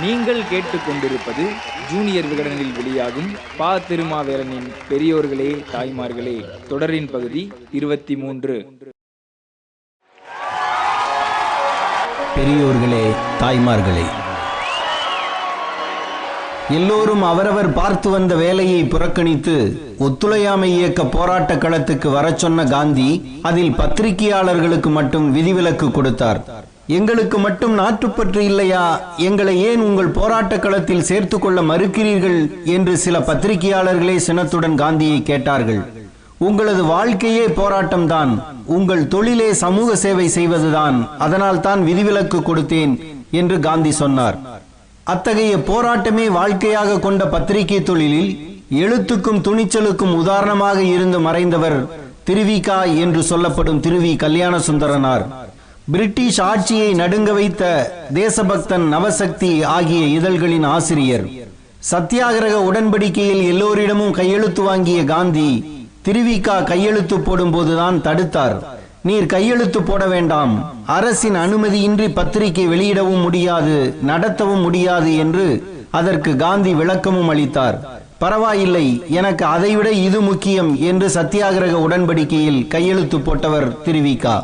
நீங்கள் கேட்டுக்கொண்டிருப்பது ஜூனியர் விகடனில் வெளியாகும் பா திருமாவேலனின் பெரியோர்களே தாய்மார்களே தொடரின் பகுதி இருபத்தி மூன்று பெரியோர்களே தாய்மார்களே எல்லோரும் அவரவர் பார்த்து வந்த வேலையை புறக்கணித்து ஒத்துழையாமை இயக்க போராட்ட களத்துக்கு வர சொன்ன காந்தி அதில் பத்திரிகையாளர்களுக்கு மட்டும் விதிவிலக்கு கொடுத்தார். எங்களுக்கு மட்டும் நாட்டுப்பற்று இல்லையா? எங்களை ஏன் உங்கள் போராட்ட களத்தில் சேர்த்து கொள்ள மறுக்கிறீர்கள்? என்று சில பத்திரிகையாளர்களே சினத்துடன் காந்தியை கேட்டார்கள். உங்களது வாழ்க்கையே போராட்டம்தான். உங்கள் தொழிலே சமூக சேவை செய்வதுதான். அதனால் தான் விதிவிலக்கு கொடுத்தேன் என்று காந்தி சொன்னார். அத்தகைய போராட்டமே வாழ்க்கையாக கொண்ட பத்திரிகை தொழிலில் எழுத்துக்கும் துணிச்சலுக்கும் உதாரணமாக இருந்து மறைந்தவர் திருவிகா என்று சொல்லப்படும் திருவி கல்யாண சுந்தரனார் பிரிட்டிஷ் ஆட்சியை நடுங்க வைத்த தேசபக்தன் நவசக்தி ஆகிய இதழ்களின் ஆசிரியர். சத்தியாகிரக உடன்படிக்கையில் எல்லோரிடமும் கையெழுத்து வாங்கிய காந்தி திருவிகா கையெழுத்து போடும்போதுதான் தடுத்தார். நீர் கையெழுத்து போட வேண்டாம். அரசின் அனுமதியின்றி பத்திரிகை வெளியிடவும் முடியாது நடத்தவும் முடியாது என்று அதற்கு காந்தி விளக்கமும் அளித்தார். பரவாயில்லை எனக்கு அதைவிட இது முக்கியம் என்று சத்தியாகிரக உடன்படிக்கையில் கையெழுத்து போட்டவர் திருவிகா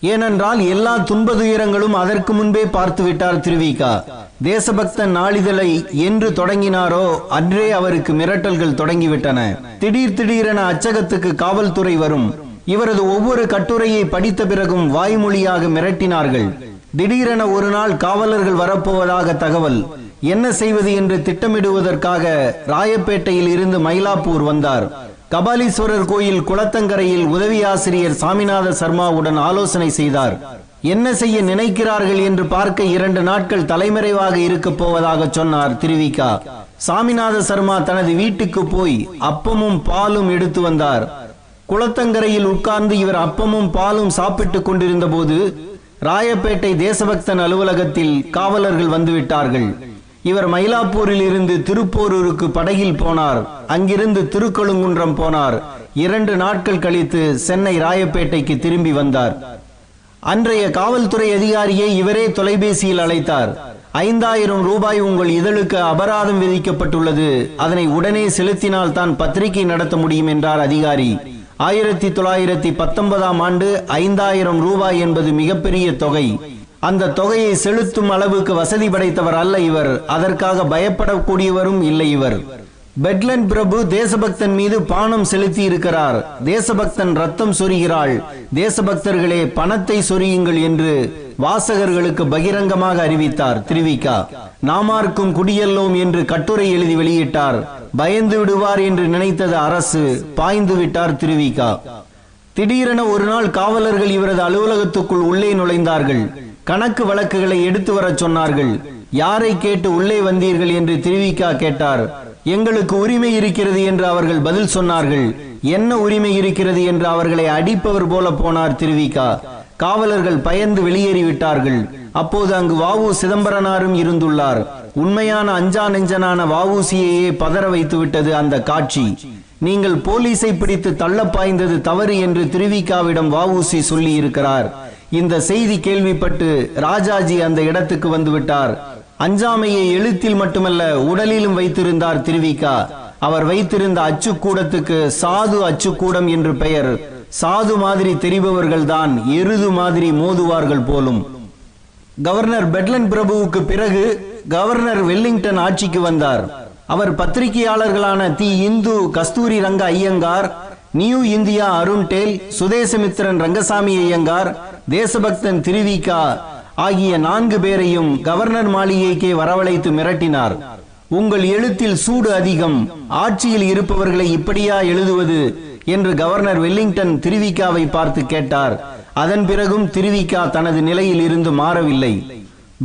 ஏனென்றால் எல்லா துன்பதுயரங்களும் அதற்கு முன்பே பார்த்து விட்டார் திருவிகா. தேசபக்த நாளிதழை என்று தொடங்கினாரோ அன்றே அவருக்கு மிரட்டல்கள் தொடங்கிவிட்டன. திடீர் திடீரென அச்சகத்துக்கு காவல்துறை வரும். இவரது ஒவ்வொரு கட்டுரையை படித்த பிறகும் வாய்மொழியாக மிரட்டினார்கள். திடீரென ஒரு நாள் காவலர்கள் வரப்போவதாக தகவல். என்ன செய்வது என்று திட்டமிடுவதற்காக ராயப்பேட்டையில் இருந்து மயிலாப்பூர் வந்தார். கபாலீஸ்வரர் கோயில் குளத்தங்கரையில் உதவி ஆசிரியர் சாமிநாத சர்மாவுடன் ஆலோசனை செய்தார். என்ன செய்ய நினைக்கிறார்கள் என்று பார்க்க இரண்டு நாட்கள் தலைமறைவாக இருக்க போவதாக சொன்னார் திருவிகா. சாமிநாத சர்மா தனது வீட்டுக்கு போய் அப்பமும் பாலும் எடுத்து வந்தார். குளத்தங்கரையில் உட்கார்ந்து இவர் அப்பமும் பாலும் சாப்பிட்டுக் கொண்டிருந்த போது ராயப்பேட்டை தேசபக்தன் அலுவலகத்தில் காவலர்கள் வந்துவிட்டார்கள். இவர் மயிலாப்பூரில் இருந்து திருப்போரூருக்கு படகில் போனார். அங்கிருந்து திருக்கொழுங்குன்றம் போனார். இரண்டு நாட்கள் கழித்து சென்னை ராயப்பேட்டைக்கு திரும்பி வந்தார். அன்றைய காவல்துறை அதிகாரியை இவரே தொலைபேசியில் அழைத்தார். ஐந்தாயிரம் ரூபாய் உங்கள் இதழுக்கு அபராதம் விதிக்கப்பட்டுள்ளது. அதனை உடனே செலுத்தினால் தான் பத்திரிகை நடத்த முடியும் என்றார் அதிகாரி. ஆயிரத்தி தொள்ளாயிரத்தி பத்தொன்பதாம் ஆண்டு ஐந்தாயிரம் ரூபாய் என்பது மிகப்பெரிய தொகை. அந்த தொகையை செலுத்தும் அளவுக்கு வசதி படைத்தவர் அல்ல இவர். அதற்காக பயப்படக்கூடியவரும் இல்லை இவர். பெட்லன் பிரபு தேசபக்தன் மீது பானம் செலுத்தி இருக்கிறார் தேசபக்தன் ரத்தம் சொரிகிறாள். தேசபக்தர்களே பணத்தை சொரியுங்கள் என்று வாசகர்களுக்கு பகிரங்கமாக அறிவித்தார். திருவிகா நாமார்க்கும் குடியல்லோம் என்று கட்டுரை எழுதி வெளியிட்டார். பயந்து விடுவார் என்று நினைத்தது அரசு பாய்ந்து விட்டார் திருவிகா திடீரென ஒரு நாள் காவலர்கள் இவரது அலுவலகத்துக்குள் உள்ளே நுழைந்தார்கள். கணக்கு வழக்குகளை எடுத்து வரச் சொன்னார்கள். யாரை கேட்டு உள்ளே வந்தீர்கள் என்று திருவிகா கேட்டார். எங்களுக்கு உரிமை இருக்கிறது என்று அவர்கள் பதில் சொன்னார்கள். என்ன உரிமை இருக்கிறது என்று அவர்களை அடிப்பவர் போல போனார் திருவிகா காவலர்கள் பயந்து வெளியேறிவிட்டார்கள் அப்போது அங்கு வாவு சிதம்பரனாரும் இருந்துள்ளார். உண்மையான அஞ்சா நெஞ்சனான வாவூசியையே பதற வைத்து விட்டது அந்த காட்சி. நீங்கள் போலீஸை பிடித்து தள்ள பாய்ந்தது தவறு என்று திருவிகாவிடம் வாவூசி சொல்லி இருக்கிறார் இந்த செய்தி கேள்விப்பட்டு ராஜாஜி அந்த இடத்துக்கு வந்து விட்டார் அஞ்சாமையை எழுத்தில் மட்டுமல்ல உடலிலும் வைத்திருந்தார் திருவிகா அவர் வைத்திருந்த அச்சுக்கூடத்துக்கு சாது அச்சுக்கூடம் என்று பெயர். சாது மாதிரி தெரிபவர்கள் தான் எருது மாதிரி மோதுவார்கள் போலும். கவர்னர் பெட்லன் பிரபுவுக்கு பிறகு கவர்னர் வெல்லிங்டன் ஆட்சிக்கு வந்தார். அவர் பத்திரிகையாளர்களான the Hindu Kasturi Ranga Iyengar new India Arundale Swadesamitran Rangaswami Iyengar Desabhakthan Thiruvika ஆகிய நான்கு பேரையும் கவர்னர் மாளிகைக்கே வரவழைத்து மிரட்டினார். உங்கள் எழுத்தில் சூடு அதிகம் ஆட்சியில் இருப்பவர்களை இப்படியா எழுதுவது? என்று கவர்னர் வெல்லிங்டன் திருவிகாவை பார்த்து கேட்டார். அதன் பிறகும் திருவிகா தனது நிலையில் இருந்து மாறவில்லை.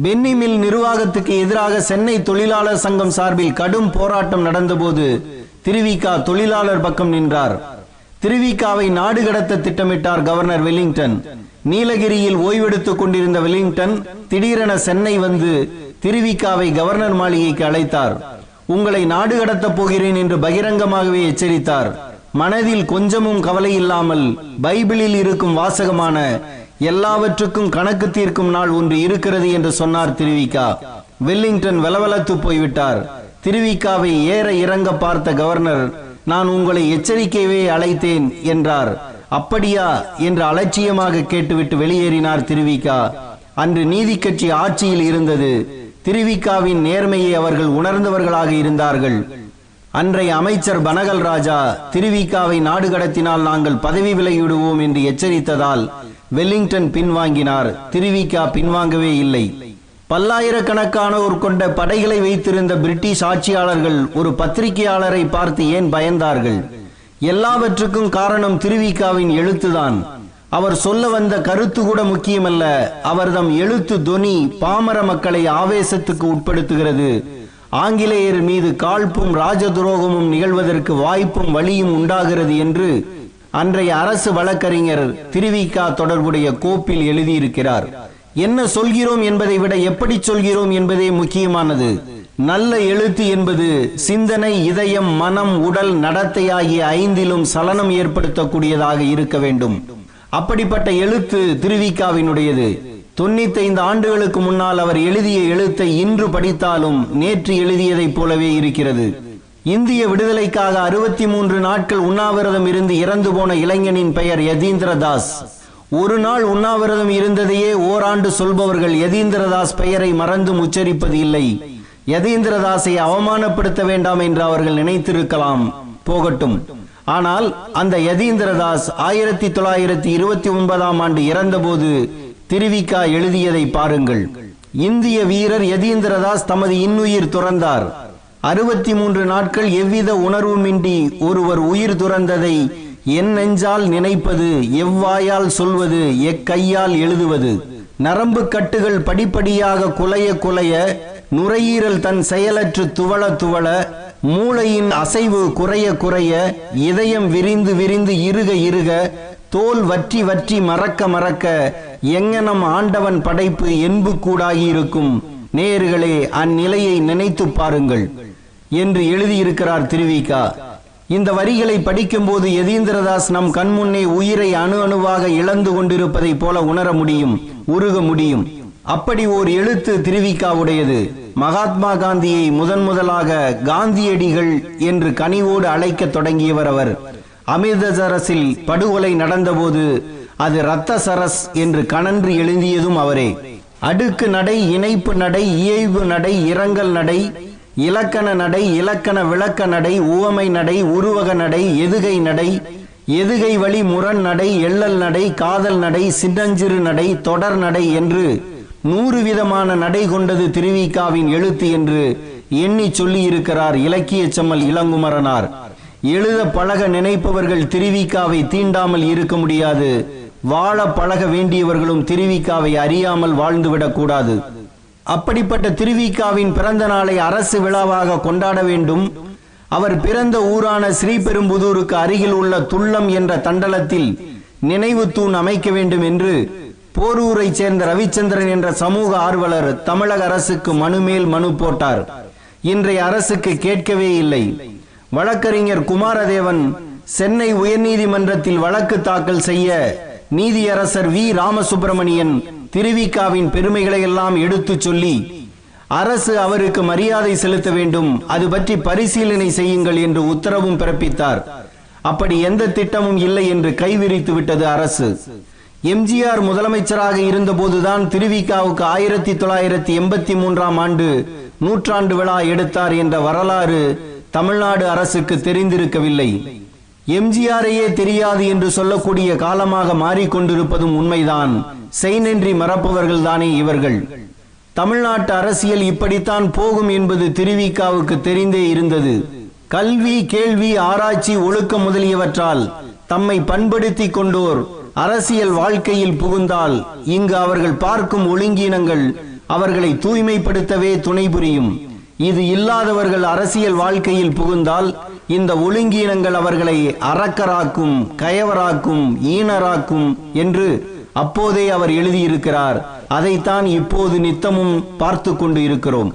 பென்னி மில் நிர்வாகத்துக்கு எதிராக சென்னை தொழிலாளர் சங்கம் சார்பில் கடும் போராட்டம் நடந்தபோது திருவிக்கா தொழிலாளர் பக்கம் நின்றார். திருவிகாவை நாடு கடத்த திட்டமிட்டார் கவர்னர் வெல்லிங்டன். நீலகிரியில் ஓய்வெடுத்துக் கொண்டிருந்த வெல்லிங்டன் திடீரென சென்னை வந்து திருவிகாவை கவர்னர் மாளிகைக்கு அழைத்தார். உங்களை நாடு கடத்தப் போகிறேன் என்று பகிரங்கமாகவே எச்சரித்தார். மனதில் கொஞ்சமும் கவலை இல்லாமல் பைபிளில் இருக்கும் வாசகமான எல்லாவற்றுக்கும் கணக்கு தீர்க்கும் நாள் ஒன்று இருக்கிறது என்று சொன்னார் திருவிகா வெல்லிங்டன் வெலவெலத்து போய்விட்டார். திருவிக்காவை ஏற இறங்க பார்த்த கவர்னர் நான் உங்களை எச்சரிக்கையே அழைத்தேன் என்றார். அப்படியா? என்று அலட்சியமாக கேட்டுவிட்டு வெளியேறினார் திருவிக்கா. அன்று நீதி கட்சி ஆட்சியில் இருந்தது. திருவிக்காவின் நேர்மையை அவர்கள் உணர்ந்தவர்களாக இருந்தார்கள். அன்றைய அமைச்சர் பனகல் ராஜா திருவிக்காவை நாடு கடத்தினால் நாங்கள் பதவி விலகிவிடுவோம் என்று எச்சரித்ததால் வெல்லிங்டன் பின்வாங்கினார். திருவிக்கா பின்வாங்கவே இல்லை. பல்லாயிரக்கணக்கானோர் கொண்ட படைகளை வைத்திருந்த பிரிட்டிஷ் ஆட்சியாளர்கள் ஒரு பத்திரிகையாளரை பார்த்து ஏன் பயந்தார்கள்? எல்லாவற்றுக்கும் காரணம் திருவிக்காவின் எழுத்துதான். அவர் சொல்ல வந்த கருத்து கூட முக்கியமல்ல. அவர்தம் எழுத்து தொனி பாமர மக்களை ஆவேசத்துக்கு உட்படுத்துகிறது. ஆங்கிலேயர் மீது காழ்ப்பும் ராஜ துரோகமும் நிகழ்வதற்கு வாய்ப்பும் வழியும் உண்டாகிறது என்று அன்றைய அரசு வழக்கறிஞர் திருவிக்கா தொடர்புடைய கோப்பில் எழுதியிருக்கிறார். என்ன சொல்கிறோம் என்பதை விட எப்படி சொல்கிறோம் என்பதே முக்கியமானது. நல்ல எழுத்து என்பது சிந்தனை இதயம் மனம் உடல் நடத்தை ஆகிய ஐந்திலும் சலனம் ஏற்படுத்தக்கூடியதாக இருக்க வேண்டும். அப்படிப்பட்ட எழுத்து திருவிக்காவினுடையது தொண்ணூத்தைந்து ஆண்டுகளுக்கு முன்னால் அவர் எழுதிய எழுத்தை இன்று படித்தாலும் நேற்று எழுதியதைப் போலவே இருக்கிறது. இந்திய விடுதலைக்காக அறுபத்தி மூன்று நாட்கள் உண்ணாவிரதம் இருந்து இறந்து போன இளைஞனின் பெயர் யதீந்திரதாஸ். ஒரு நாள் உண்ணாவிரதம் இருந்ததையே ஓராண்டு சொல்பவர்கள் யதீந்திரதாஸ் பெயரை மறந்தும் உச்சரிப்பது இல்லை. யதீந்திரதாஸை அவமானப்படுத்த வேண்டாம் என்று அவர்கள் நினைத்திருக்கலாம். போகட்டும். ஆனால் அந்த யதீந்திரதாஸ் ஆயிரத்தி தொள்ளாயிரத்தி இருபத்தி ஒன்பதாம் ஆண்டு இறந்தபோது திருவிக்கா எழுதியதை பாருங்கள். இந்திய வீரர் யதீந்திரதாஸ் தமது இன்னுயிர் துறந்தார். அறுபத்தி மூன்று நாட்கள் எவ்வித உணர்வுமின்றி ஒருவர் உயிர் துறந்ததை என் நெஞ்சால் நினைப்பது எவ்வாயால் சொல்வது எக்கையால் எழுதுவது. நரம்பு கட்டுகள் படிப்படியாக குலைய குலைய நுரையீரல் தன் செயலற்று துவள துவள மூளையின் அசைவு குறைய குறைய இதயம் விரிந்து விரிந்து இருக இருக தோல் வற்றி வற்றி மறக்க மறக்க எங்கனம் ஆண்டவன் படைப்பு என்பு கூடாகி இருக்கும் நேயர்களே அந்நிலையை நினைத்து பாருங்கள் என்று எழுதியிருக்கிறார் திருவிக்கா இந்த வரிகளை படிக்கும்போது யதீந்திரதாஸ் நம் கண்முன்னே உயிரை அணு அணுவாக இழந்து கொண்டிருப்பதைப் போல உணர முடியும் உருக முடியும். அப்படி ஓர் எழுத்து திருவிக்காவுடையது மகாத்மா காந்தியை முதன் முதலாக காந்தியடிகள் என்று கனிவோடு அழைக்கத் தொடங்கியவர் அவர். அமிர்தசரஸில் படுகொலை நடந்தபோது அது இரத்த சரஸ் என்று கணன்று எழுதியதும் அவரே. அடுக்கு நடை இணைப்பு நடை இயைபு நடை இரங்கல் நடை இலக்கண நடை இலக்கண விளக்க நடை உவமை நடை உருவக நடை எதுகை நடை எதுகை வழி முரண் நடை எள்ளல் நடை காதல் நடை சின்னஞ்சிறு நடை தொடர் நடை என்று நூறு விதமான நடை கொண்டது திருவிக்காவின் எழுத்து என்று எண்ணி சொல்லியிருக்கிறார் இலக்கிய செம்மல் இளங்குமரனார். எழுத பழக நினைப்பவர்கள் திருவிக்காவை தீண்டாமல் இருக்க முடியாது. வாழ பழக வேண்டியவர்களும் திருவிக்காவை அறியாமல் வாழ்ந்துவிடக்கூடாது அப்படிப்பட்ட திருவிக்காவின் பிறந்த நாளை அரசு விழாவாக கொண்டாட வேண்டும். அவர் பிறந்த ஊரான ஸ்ரீபெரும்புதூருக்கு அருகில் உள்ள துள்ளம் என்ற தண்டலத்தில் நினைவு தூண் அமைக்க வேண்டும் என்று போரூரை சேர்ந்த ரவிச்சந்திரன் என்ற சமூக ஆர்வலர் தமிழக அரசுக்கு மனு மேல் மனு போட்டார். இன்றைய அரசுக்கு கேட்கவே இல்லை. வழக்கறிஞர் குமாரதேவன் சென்னை உயர்நீதிமன்றத்தில் வழக்கு தாக்கல் செய்ய நீதியரசர் வி. ராமசுப்பிரமணியன் திருவிக்காவின் பெருமைகளை எல்லாம் எடுத்துச் சொல்லி அரசு அவருக்கு மரியாதை செலுத்த வேண்டும். அது பற்றி பரிசீலனை செய்யுங்கள் என்று உத்தரவும் பிறப்பித்தார். அப்படி எந்த திட்டமும் இல்லை என்று கைவிரித்து விட்டது அரசு. எம்ஜிஆர் முதலமைச்சராக இருந்தபோதுதான் திருவிக்காவுக்கு ஆயிரத்தி தொள்ளாயிரத்தி எண்பத்தி மூன்றாம் ஆண்டு நூற்றாண்டு விழா எடுத்தார் என்ற வரலாறு தமிழ்நாடு அரசுக்கு தெரிந்திருக்கவில்லை. எம்ஜிஆரையே தெரியாது என்று சொல்லக்கூடிய காலமாக மாறிக்கொண்டிருப்பதும் உண்மைதான். செய்நன்றி மறப்பவர்கள் தானே இவர்கள். தமிழ்நாட்டு அரசியல் இப்படித்தான் போகும் என்பது திருவிக்காவுக்கு தெரிந்தே இருந்தது. கல்வி கேள்வி ஆராய்ச்சி ஒழுக்கம் முதலியவற்றால் தம்மை பண்படுத்தி கொண்டோர் அரசியல் வாழ்க்கையில் புகுந்தால் இங்கு அவர்கள் பார்க்கும் ஒழுங்கீனங்கள் அவர்களை தூய்மைப்படுத்தவே துணை புரியும். இது இல்லாதவர்கள் அரசியல் வாழ்க்கையில் புகுந்தால் இந்த ஒழுங்கீனங்கள் அவர்களை அரக்கராக்கும் கயவராக்கும் ஈனராக்கும் என்று அப்போதே அவர் எழுதியிருக்கிறார். அதைத்தான் இப்போது நித்தமும் பார்த்து கொண்டு இருக்கிறோம்.